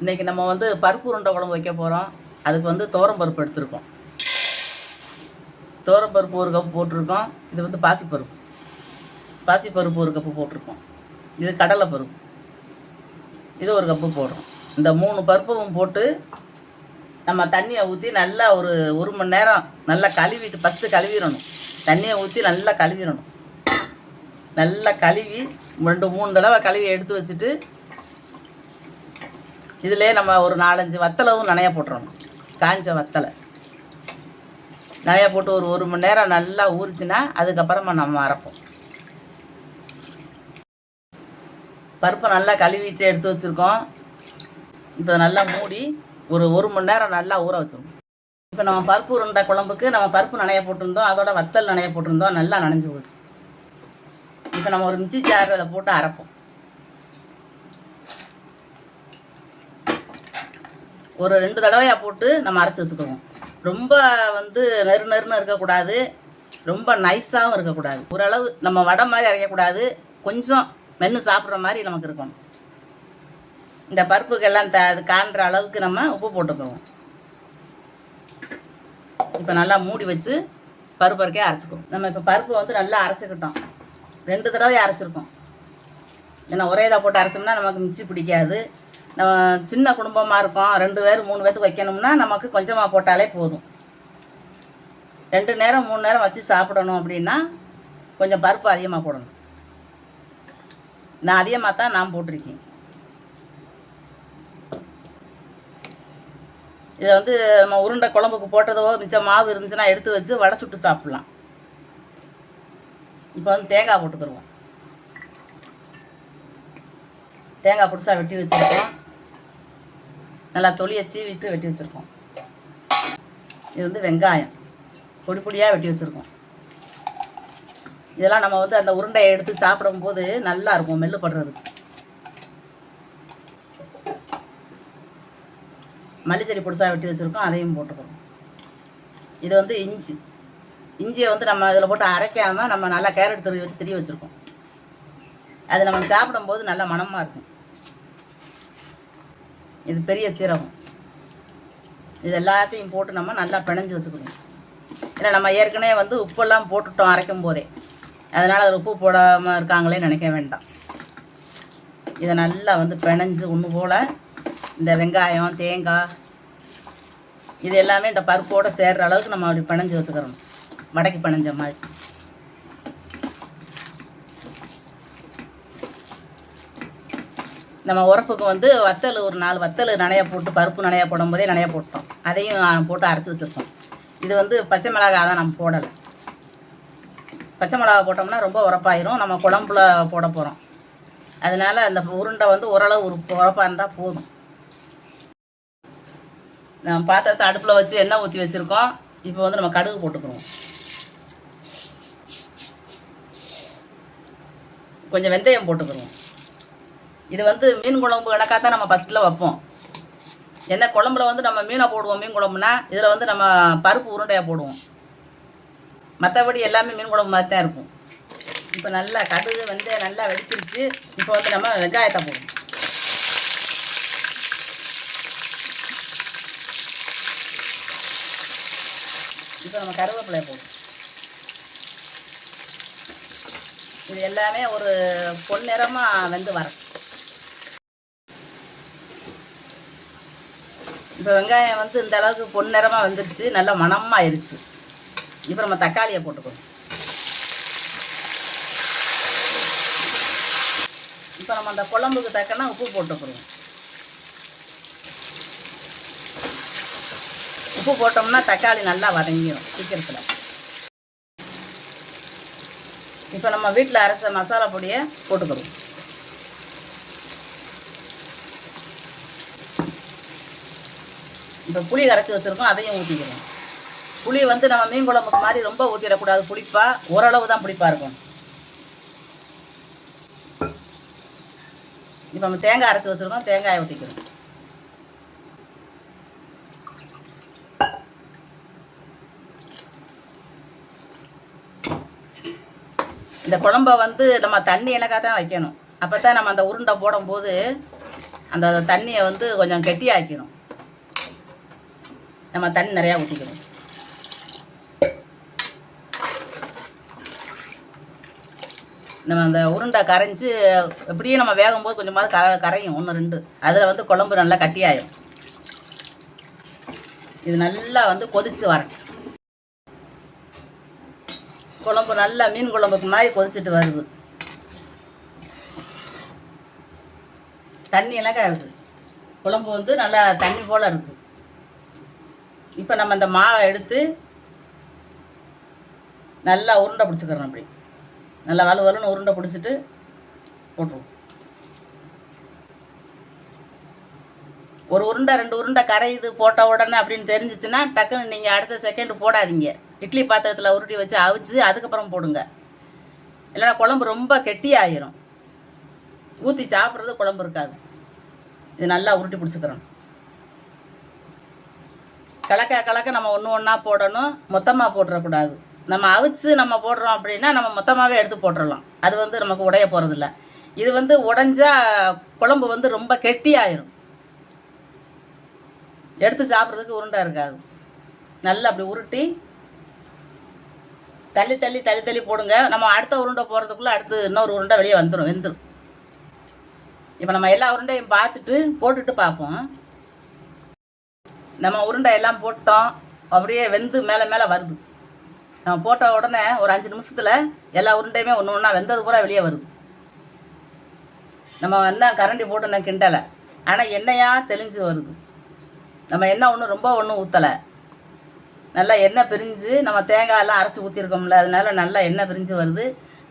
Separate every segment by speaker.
Speaker 1: இன்றைக்கி நம்ம வந்து பருப்பு உருண்டை குழம்பு வைக்க போகிறோம் அதுக்கு வந்து துவரம் பருப்பு எடுத்திருக்கோம். துவரம் பருப்பு ஒரு கப்பு போட்டிருக்கோம். இது வந்து பாசிப்பருப்பு. பாசிப்பருப்பு ஒரு கப்பு போட்டிருக்கோம். இது கடலை பருப்பு. இது ஒரு கப்பு போடுறோம். இந்த மூணு பருப்பும் போட்டு நம்ம தண்ணியை ஊற்றி நல்லா ஒரு ஒரு மணி நேரம் நல்லா கழுவிட்டு ஃபஸ்ட்டு கழுவிடணும். தண்ணியை ஊற்றி நல்லா கழுவிடணும். நல்லா கழுவி ரெண்டு மூணு தடவை கழுவி எடுத்து வச்சுட்டு இதிலே நம்ம ஒரு நாலஞ்சு வத்தலவும் நனைய போட்டுறணும். காஞ்ச வத்தலை நனைய போட்டு ஒரு ஒரு மணி நேரம் நல்லா ஊறிச்சுன்னா அதுக்கப்புறமா நம்ம அரைப்போம். பருப்பை நல்லா கழுவிட்டு எடுத்து வச்சுருக்கோம். இப்போ நல்லா மூடி ஒரு ஒரு மணி நேரம் நல்லா ஊற வச்சிருக்கோம். இப்போ நம்ம பருப்பு உருண்டை குழம்புக்கு நம்ம பருப்பு நனைய போட்டிருந்தோம். அதோட வத்தல் நனைய போட்டிருந்தோம். நல்லா நனைஞ்சு போச்சு. இப்போ நம்ம ஒரு மிச்சி ஜார் அதை போட்டு அரைப்போம். ஒரு ரெண்டு தடவையாக போட்டு நம்ம அரைச்சி வச்சுக்குவோம். ரொம்ப வந்து நெரு நெருன்னு இருக்கக்கூடாது. ரொம்ப நைஸாகவும் இருக்கக்கூடாது. ஓரளவு நம்ம வடை மாதிரி அரைக்கக்கூடாது. கொஞ்சம் மென்று சாப்பிட்ற மாதிரி நமக்கு இருக்கணும். இந்த பருப்புக்கெல்லாம் த அது காண்ற அளவுக்கு நம்ம உப்பு போட்டுக்குவோம். இப்போ நல்லா மூடி வச்சு பருப்பு அரைக்கே அரைச்சிக்குவோம். நம்ம இப்போ பருப்பு வந்து நல்லா அரைச்சிக்கிட்டோம். ரெண்டு தடவை அரைச்சிருக்கோம். ஏன்னா ஒரே இதாக போட்டு அரைச்சோம்னா நமக்கு மிச்சி பிடிக்காது. சின்ன குடும்பமாக இருக்கோம் ரெண்டு பேர் மூணு பேர்த்துக்கு வைக்கணும்னா நமக்கு கொஞ்சமாக போட்டாலே போதும். ரெண்டு நேரம் மூணு நேரம் வச்சு சாப்பிடணும் அப்படின்னா கொஞ்சம் பருப்பு அதிகமாக போடணும். நான் அதிகமாக தான் நான் போட்டிருக்கேன். இதை வந்து நம்ம உருண்டை குழம்புக்கு போட்டதோ மிச்சம் மாவு இருந்துச்சுன்னா எடுத்து வச்சு வடை சுட்டு சாப்பிட்லாம். இப்போ வந்து தேங்காய் போட்டுக்கிடுவோம் தேங்காய் புதுசாக வெட்டி வச்சுருக்கோம். நல்லா தொலியை சீவிட்டு வெட்டி வச்சுருக்கோம். இது வந்து வெங்காயம். பொடி பொடியாக வெட்டி வச்சுருக்கோம். இதெல்லாம் நம்ம வந்து அந்த உருண்டையை எடுத்து சாப்பிடும்போது நல்லா இருக்கும் மெல்லு படுறதுக்கு. மல்லிச்செடி பொடிசாக வெட்டி வச்சுருக்கோம் அதையும் போட்டுக்கிறோம் இது வந்து இஞ்சி. இஞ்சியை வந்து நம்ம இதில் போட்டு அரைக்காமல் நம்ம நல்லா கேரட் துருவி வச்சு திரி வச்சுருக்கோம். அது நம்ம சாப்பிடும்போது நல்ல மணமாக இருக்கும். இது பெரிய சீரகம். இது எல்லாத்தையும் போட்டு நம்ம நல்லா பிணைஞ்சு வச்சுக்கணும். ஏன்னா நம்ம ஏற்கனவே வந்து உப்பெல்லாம் போட்டுட்டோம் அரைக்கும் போதே. அதனால் அதில் உப்பு போடாமல் இருக்காங்களே நினைக்க வேண்டாம். இதை நல்லா வந்து பிணைஞ்சு ஒன்று போல் இந்த வெங்காயம் தேங்காய் இது எல்லாமே இந்த பருப்போடு சேர்கிற அளவுக்கு நம்ம அப்படி பிணைஞ்சு வச்சுக்கிறோம் வடக்கி பிணைஞ்ச மாதிரி. நம்ம உரப்புக்கு வந்து வத்தல் ஒரு நாலு வத்தல் நனைய போட்டு பருப்பு நனைய போடும் போதே நனைய போட்டோம். அதையும் போட்டு அரைச்சி வச்சுருக்கோம். இது வந்து பச்சை மிளகா தான் நம்ம போடலை. பச்சை மிளகா போட்டோம்னா ரொம்ப உரப்பாயிரும். நம்ம குழம்புல போட போகிறோம் அதனால் அந்த உருண்டை வந்து ஓரளவு ஒரு உரப்பாக இருந்தால் போதும். நம்ம பாத்திரத்தை அடுப்பில் வச்சு எண்ணெய் ஊற்றி வச்சுருக்கோம். இப்போ வந்து நம்ம கடுகு போட்டுக்கிறோம் கொஞ்சம் வெந்தயம் போட்டுக்கிறோம் இது வந்து மீன் குழம்பு கணக்காக தான் நம்ம ஃபஸ்ட்டில் வைப்போம். என்ன குழம்புல வந்து நம்ம மீனை போடுவோம் மீன் குழம்புனா இதில் வந்து நம்ம பருப்பு உருண்டையாக போடுவோம். மற்றபடி எல்லாமே மீன் குழம்பு மாதிரி தான் இருக்கும். இப்போ நல்லா கடுகு வந்து நல்லா வெடிச்சிருச்சு. இப்போ வந்து நம்ம வெங்காயத்தை போடுவோம். இப்போ நம்ம கருவேப்பிலையை போடுவோம். இது எல்லாமே ஒரு பொன்னிறமாக வந்து வரும் இப்போ வெங்காயம் வந்து இந்த அளவுக்கு பொன்னிறமாக வந்துடுச்சு நல்லா மணமாக ஆயிடுச்சு இப்போ நம்ம தக்காளியை போட்டுக்கணும். இப்போ நம்ம அந்த குழம்புக்கு தக்கனா உப்பு போட்டுக்கிறோம் உப்பு போட்டோம்னா தக்காளி நல்லா வதங்கிடும் சீக்கிரத்தில். இப்போ நம்ம வீட்டில் அரைச்ச மசாலா பொடியை போட்டுக்கிறோம் இப்போ புளி கரைச்சி வச்சுருக்கோம் அதையும் ஊற்றிக்கிறோம் புளி வந்து நம்ம மீன் குழம்புக்கு மாதிரி ரொம்ப ஊற்றிடக்கூடாது புளிப்பா ஓரளவு தான் புளிப்பாக இருக்கும். இப்போ நம்ம தேங்காய் அரைச்சி வச்சுருக்கோம் தேங்காயை ஊற்றிக்கிறோம் இந்த குழம்ப வந்து நம்ம தண்ணி எனக்காக தான் வைக்கணும். அப்போ தான் நம்ம அந்த உருண்டை போடும்போது அந்த தண்ணியை வந்து கொஞ்சம் கெட்டியாக்கிடும் நம்ம தண்ணி நிறையா ஊற்றிக்கணும் நம்ம அந்த உருண்டை கரைஞ்சி எப்படியும் நம்ம வேகும்போது கொஞ்சமாவது கர கரையும் ஒன்று ரெண்டு. அதில் வந்து குழம்பு நல்லா கட்டியாயிரும். இது நல்லா வந்து கொதிச்சு வரணும். குழம்பு நல்லா மீன் குழம்புக்கு மாதிரி கொதிச்சுட்டு வருது. தண்ணியெல்லாம் எல்லாம் இருக்குது குழம்பு வந்து நல்லா தண்ணி போல் இருக்குது இப்போ நம்ம இந்த மாவை எடுத்து நல்லா உருண்டை பிடிச்சிக்கிறோம் அப்படி. நல்லா வலு வலுன்னு உருண்டை பிடிச்சிட்டு போட்டுருவோம். ஒரு உருண்டை ரெண்டு உருண்டை கரையுது போட்ட உடனே அப்படின்னு தெரிஞ்சிச்சுன்னா டக்குன்னு நீங்கள் அடுத்த செகண்ட் போடாதீங்க. இட்லி பாத்திரத்தில் உருட்டி வச்சு அவிச்சு அதுக்கப்புறம் போடுங்க. இல்லைன்னா குழம்பு ரொம்ப கெட்டியாயிரும். ஊற்றி சாப்பிட்றது குழம்பு இருக்காது. இது நல்லா உருட்டி பிடிச்சிக்கிறோம். கலக்க கலக்க நம்ம ஒன்று ஒன்றா போடணும். மொத்தமாக போட்டுறக்கூடாது. நம்ம அவிச்சு நம்ம போடுறோம் அப்படின்னா நம்ம மொத்தமாகவே எடுத்து போட்டுடலாம் அது வந்து நமக்கு உடைய போகிறதில்ல இது வந்து உடஞ்சா குழம்பு வந்து ரொம்ப கெட்டியாயிரும். எடுத்து சாப்பிட்றதுக்கு உருண்டை இருக்காது. நல்லா அப்படி உருட்டி தள்ளி தள்ளி தள்ளி தள்ளி போடுங்க. நம்ம அடுத்த உருண்டை போகிறதுக்குள்ளே அடுத்து இன்னொரு உருண்டை வெளியே வந்துடும் வெந்துடும் இப்போ நம்ம எல்லா உருண்டையும் பார்த்துட்டு போட்டுட்டு பார்ப்போம். நம்ம உருண்டை எல்லாம் போட்டோம் அப்படியே வெந்து மேலே மேலே வருது. நம்ம போட்ட உடனே ஒரு அஞ்சு நிமிஷத்தில் எல்லா உருண்டையுமே ஒன்று ஒன்றா வெந்தது பூரா வெளியே வருது. நம்ம என்ன கரண்டி போட்டு நான் கிண்டலை. ஆனால் எண்ணெயாக தெளிஞ்சு வருது. நம்ம எண்ணெய் ஒன்றும் ரொம்ப ஒன்றும் ஊற்றலை நல்லா எண்ணெய் பிரிஞ்சு நம்ம தேங்காயெல்லாம் அரைச்சி ஊற்றிருக்கோம்ல அதனால நல்லா எண்ணெய் பிரிஞ்சு வருது.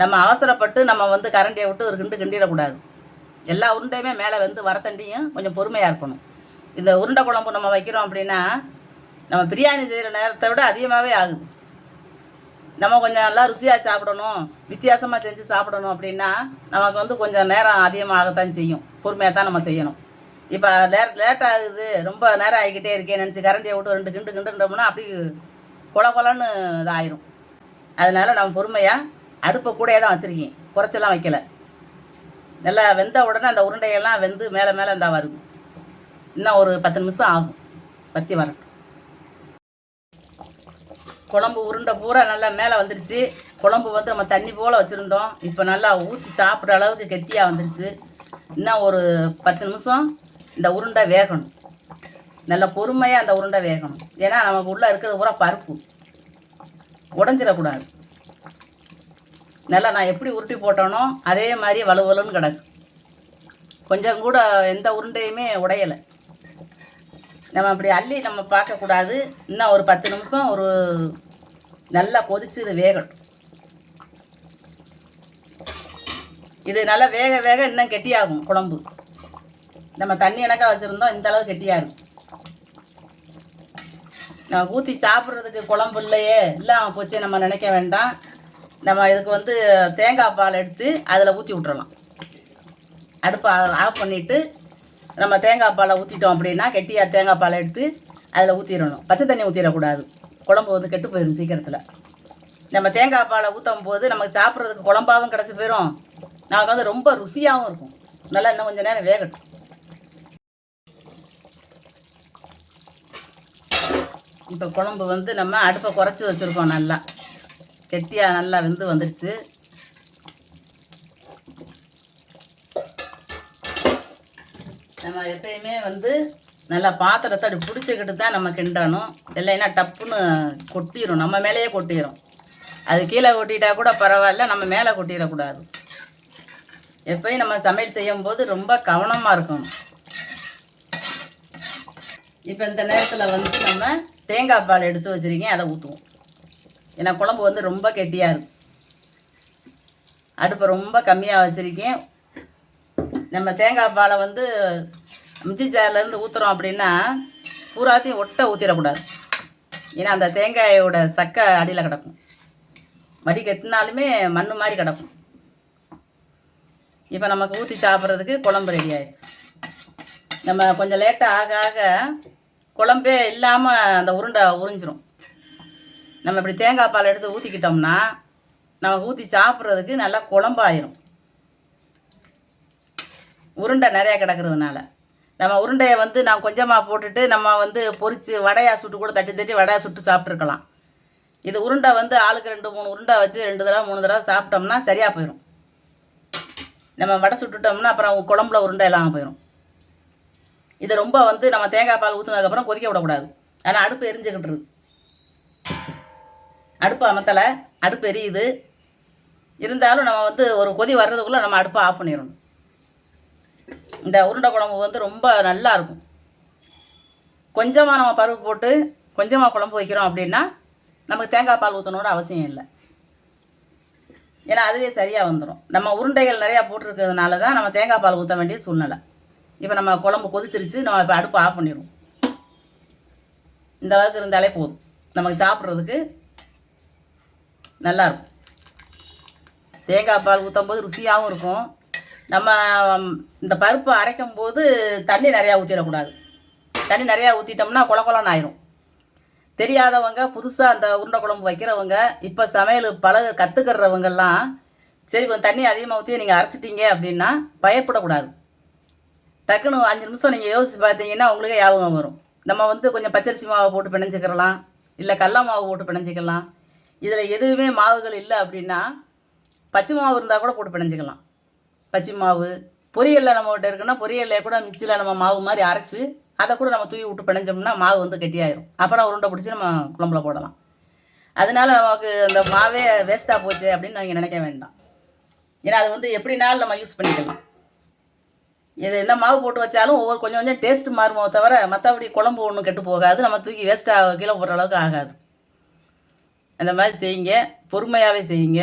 Speaker 1: நம்ம அவசரப்பட்டு நம்ம வந்து கரண்டியை விட்டு ஒரு கிண்டு கிண்டிடக்கூடாது. எல்லா உருண்டையுமே மேலே வந்து வரத்தண்டியும் கொஞ்சம் பொறுமையாக இருக்கணும். இந்த உருண்டை குழம்பு நம்ம வைக்கிறோம் அப்படின்னா நம்ம பிரியாணி செய்கிற நேரத்தை விட அதிகமாகவே ஆகுது. நம்ம கொஞ்சம் நல்லா ருசியாக சாப்பிடணும் வித்தியாசமாக செஞ்சு சாப்பிடணும் அப்படின்னா நமக்கு வந்து கொஞ்சம் நேரம் அதிகமாகத்தான் செய்யும். பொறுமையாக தான் நம்ம செய்யணும். இப்போ லே லேட் ஆகுது ரொம்ப நேரம் ஆகிக்கிட்டே இருக்கேன் நினச்சி கரண்டியை விட்டு ரெண்டு கிண்டு கிண்டுன்றோம்னா அப்படி கொல கொலன்னு இதாயிரும். அதனால நம்ம பொறுமையாக அடுப்பை கூட தான் வச்சுருக்கேன் குறைச்செல்லாம் வைக்கலை. நல்லா வெந்த உடனே அந்த உருண்டையெல்லாம் வெந்து மேலே மேலே இருந்தால் வருது. இன்னும் ஒரு பத்து நிமிஷம் ஆகும். பற்றி வரட்டும் குழம்பு உருண்டை பூரா நல்லா மேலே வந்துடுச்சு குழம்பு வந்து நம்ம தண்ணி போல் வச்சுருந்தோம். இப்போ நல்லா ஊற்றி சாப்பிட்ற அளவுக்கு கெட்டியாக வந்துடுச்சு இன்னும் ஒரு பத்து நிமிஷம் இந்த உருண்டை வேகணும். நல்லா பொறுமையாக அந்த உருண்டை வேகணும். ஏன்னா நமக்கு உள்ளே இருக்கிறது பூரா பருப்பு. உடஞ்சிடக்கூடாது. நல்லா நான் எப்படி உருட்டி போட்டேனோ அதே மாதிரி வலுவலுன்னு கிடக்கு. கொஞ்சம் கூட எந்த உருண்டையுமே உடையலை. நம்ம அப்படி அள்ளி நம்ம பார்க்கக்கூடாது இன்னும் ஒரு பத்து நிமிஷம் ஒரு நல்லா கொதிச்சு இது வேகட்டும். இது நல்லா வேக வேக இன்னும் கெட்டியாகும் குழம்பு. நம்ம தண்ணி எனக்கா வச்சுருந்தோம் இந்தளவு கெட்டியாக இருக்கும். நம்ம ஊற்றி சாப்பிட்றதுக்கு குழம்பு இல்லையே இல்லாமல் போச்சே நம்ம நினைக்க வேண்டாம். நம்ம இதுக்கு வந்து தேங்காய் பால் எடுத்து அதில் ஊற்றி விட்றலாம் அடுப்பை ஆஃப் பண்ணிவிட்டு நம்ம தேங்காய் பாலை ஊற்றிட்டோம் அப்படின்னா கெட்டியாக தேங்காய் பாலை எடுத்து அதில் ஊற்றிடணும் பச்சை தண்ணி ஊற்றிடக்கூடாது குழம்பு வந்து கெட்டு போயிடும் சீக்கிரத்தில். நம்ம தேங்காய் பாலை ஊற்றும் போது நமக்கு சாப்பிட்றதுக்கு குழம்பாகவும் கிடச்சி போயிடும் நமக்கு வந்து ரொம்ப ருசியாகவும் இருக்கும். நல்லா இன்னும் கொஞ்சம் நேரம் வேகட்டும். இப்போ குழம்பு வந்து நம்ம அடுப்பை குறைச்சி வச்சுருக்கோம் நல்லா. கெட்டியாக நல்லா வெந்து வந்துடுச்சு நம்ம எப்பயுமே வந்து நல்லா பாத்திரத்தை அப்படி பிடிச்சிக்கிட்டு தான் நம்ம கிண்டணும். இல்லைன்னா டப்புன்னு கொட்டிடும் நம்ம மேலேயே கொட்டிடும் அது கீழே கொட்டிட்டா கூட பரவாயில்ல. நம்ம மேலே கொட்டிடக்கூடாது. எப்பயும் நம்ம சமையல் செய்யும்போது ரொம்ப கவனமாக இருக்கணும். இப்போ இந்த நேரத்தில் வந்து நம்ம தேங்காய் பால் எடுத்து வச்சுருக்கேன். அதை ஊற்றுவோம் ஏன்னா குழம்பு வந்து ரொம்ப கெட்டியாக இருக்கும் அடுப்பை ரொம்ப கம்மியாக வச்சுருக்கேன். நம்ம தேங்காய் பாலை வந்து மிச்சி ஜார்லேருந்து ஊற்றுறோம் அப்படின்னா பூராத்தையும் ஒட்ட ஊற்றிடக்கூடாது ஏன்னா அந்த தேங்காயோட சக்கை அடியில் கிடக்கும். வடி கட்டினாலுமே மண் மாதிரி கிடக்கும். இப்போ நமக்கு ஊற்றி சாப்பிட்றதுக்கு குழம்பு ரெடி ஆயிடுச்சு. நம்ம கொஞ்சம் லேட்டாக ஆக ஆக குழம்பே இல்லாமல் அந்த உருண்டை உறிஞ்சிரும். நம்ம இப்படி தேங்காய் பால் எடுத்து ஊற்றிக்கிட்டோம்னா நமக்கு ஊற்றி சாப்பிட்றதுக்கு நல்லா குழம்பாயிரும். உருண்டை நிறையா கிடக்கிறதுனால. நம்ம உருண்டையை வந்து நான் கொஞ்சமாக போட்டுட்டு நம்ம வந்து பொரித்து வடையாக சுட்டு கூட தட்டி தட்டி வடையாக சுட்டு சாப்பிட்ருக்கலாம் இது உருண்டை வந்து ஆளுக்கு ரெண்டு மூணு உருண்டை வச்சு ரெண்டு தடவை மூணு தடவை சாப்பிட்டோம்னா சரியாக போயிடும் நம்ம வடை சுட்டுட்டோம்னா அப்புறம் குழம்புல உருண்டை எல்லாம் போயிடும் இது ரொம்ப வந்து நம்ம தேங்காய் பால் ஊற்றுனதுக்கப்புறம் கொதிக்க விடக்கூடாது. ஆனால் அடுப்பு எரிஞ்சுக்கிட்டுருது அடுப்பு அமத்தலை அடுப்பு எரியுது. இருந்தாலும் நம்ம வந்து ஒரு கொதி வர்றதுக்குள்ளே நம்ம அடுப்பை ஆஃப் பண்ணிடணும். இந்த உருண்டை குழம்பு வந்து ரொம்ப நல்லா இருக்கும். கொஞ்சமாக நம்ம பருப்பு போட்டு கொஞ்சமாக குழம்பு வைக்கிறோம் அப்படின்னா நமக்கு தேங்காய் பால் ஊற்றணும்னு அவசியம் இல்லை. ஏன்னா அதுவே சரியாக வந்துடும் நம்ம உருண்டைகள் நிறையா போட்டிருக்கிறதுனால தான் நம்ம தேங்காய் பால் ஊற்ற வேண்டிய சூழ்நிலை. இப்போ நம்ம குழம்பு கொதிச்சிருச்சு நம்ம இப்போ அடுப்பு ஆஃப் பண்ணிடுவோம். இந்த அளவுக்கு இருந்தாலே போதும். நமக்கு சாப்பிட்றதுக்கு நல்லாயிருக்கும் தேங்காய் பால் ஊற்றும் போது ருசியாகவும் இருக்கும். நம்ம இந்த பருப்பு அரைக்கும் போது தண்ணி நிறையா ஊற்றிடக்கூடாது தண்ணி நிறையா ஊற்றிட்டோம்னா குள ஆயிரும். தெரியாதவங்க புதுசாக அந்த உருண்டை குழம்பு வைக்கிறவங்க இப்போ சமையல் பழக கற்றுக்கிறவங்கெல்லாம் சரி கொஞ்சம் தண்ணி அதிகமாக ஊற்றி நீங்கள் அரைச்சிட்டீங்க அப்படின்னா பயப்படக்கூடாது. டக்குன்னு அஞ்சு நிமிஷம் நீங்கள் யோசிச்சு பார்த்தீங்கன்னா உங்களுக்கே ஞாபகம் வரும். நம்ம வந்து கொஞ்சம் பச்சரிசி மாவு போட்டு பிணைஞ்சிக்கிறலாம் இல்லை கடல மாவு போட்டு பிணைஞ்சிக்கலாம். இதில் எதுவுமே மாவுகள் இல்லை அப்படின்னா பச்சை மாவு இருந்தால் கூட போட்டு பிணைஞ்சிக்கலாம். பச்சை மாவு பொரியலில் நம்மகிட்ட இருக்குன்னா பொரியலில் கூட மிக்சியில் நம்ம மாவு மாதிரி அரைச்சி அதை கூட நம்ம தூவி விட்டு பிணைஞ்சோம்னா மாவு வந்து கெட்டியாயிரும். அப்புறம் உருண்டை பிடிச்சி நம்ம குழம்புல போடலாம். அதனால நமக்கு அந்த மாவே வேஸ்ட்டாக போச்சு அப்படின்னு நீங்கள் நினைக்க வேண்டாம். ஏன்னா அது வந்து எப்படினாலும் நம்ம யூஸ் பண்ணிக்கலாம். இது என்ன மாவு போட்டு வச்சாலும் ஒவ்வொரு கொஞ்சம் கொஞ்சம் டேஸ்ட் மாறுமோ தவிர மற்றபடி குழம்பு ஒன்றும் கெட்டு போகாது. நம்ம தூக்கி வேஸ்ட்டாக கீழே போடுற அளவுக்கு ஆகாது. அந்த மாதிரி செய்யுங்க. பொறுமையாகவே செய்யுங்க.